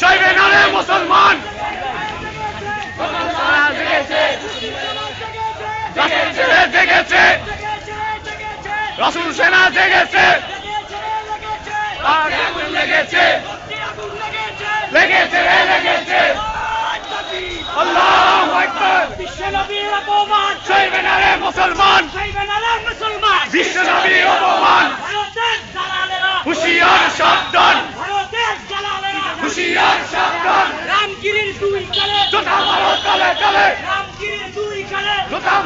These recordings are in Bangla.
সইবে না রে মুসলমান জেগেছে। রসুল সেনা জেগেছে। লেগেছে। লেগেছে রে লেগেছে। আল্লাহ আকবার। বিশ্বনবীর অপমান। সইবে না রে মুসলমান। চাইবে না রে মুসলমান। বিশ্বনবীর অপমান ভারতের দালালেরা হুশিয়ার সাবধান ভারতের হুশিয়ার সাবধান। রামগিরির দুই কালে। জোতা মারো কালে কালে রামগিরির দুই কালে।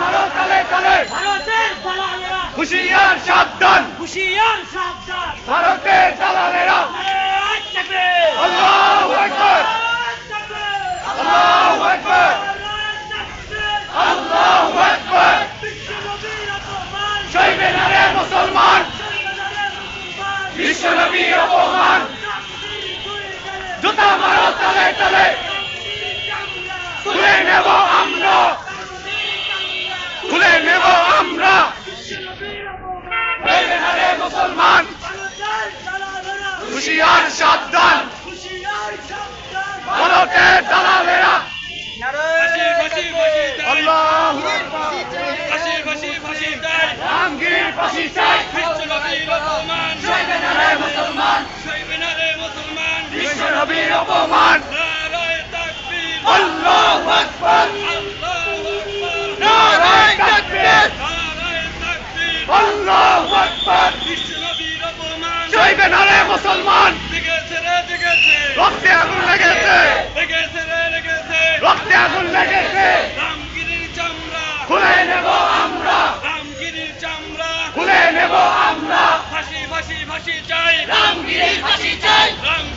মারো কালে কালে ভারতের দালালেরা হুশিয়ার সাবধান। হুশিয়ার সাবধান। ভারতের তালে তালে খুলে নেব আমরা খুলে নেব আমরা মুসলমান হুশিয়ার সাবধান সাবধান দালালেরা অপমান। আল্লাহু আকবার। নারায় তাকবীর। আল্লাহু আকবার। বিশ্বনবীর অপমান সইবে না মুসলমান। রক্তে আগুন লেগেছে। রক্তে আগুন লেগেছে। রামগিরির চামড়া খুলে নেব আমরা। রামগিরির চামড়া খুলে নেব আমরা। ফাঁসি ফাঁসি ফাঁসি চাই। রামগিরির ফাঁসি চাই। রামগিরির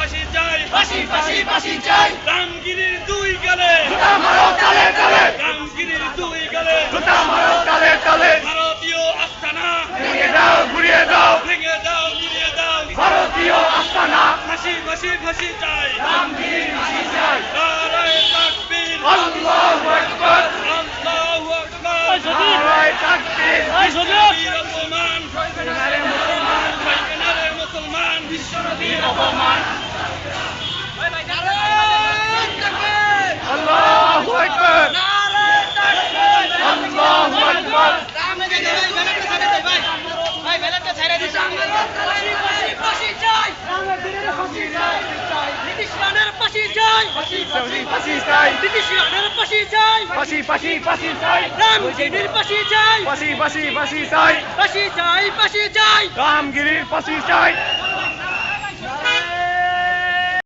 ফাঁসি চাই। ফাঁসি ফাঁসি ফাঁসি চাই। রামগিরির দুই গালে। জুতা মারো তালে তালে রামগিরির দুই গালে। জুতা মারো তালে তালে ভারতীয় আস্তানা। ভেঙে দাও ঘুরিয়ে দাও। ভেঙে দাও ঘুরিয়ে দাও। ভারতীয় আস্তানা। ফাঁসি ফাঁসি ফাঁসি চাই। রামগিরির ফাঁসি চাই। নারায় তাকবীর আল্লাহু আকবার আল্লাহু আকবার নারায় তাকবীর বিশ্বনবীর অপমান সইবে না রে মুসলমান বিশ্বনবীর অপমান আল্লাহু আকবার আল্লাহু আকবার ফাঁসি ফাঁসি যাই ফাঁসি ফাঁসি ফাঁসি চাই। পাশে ফাঁসি ফাঁসি চাই। রামগিরির ফাঁসি চাই।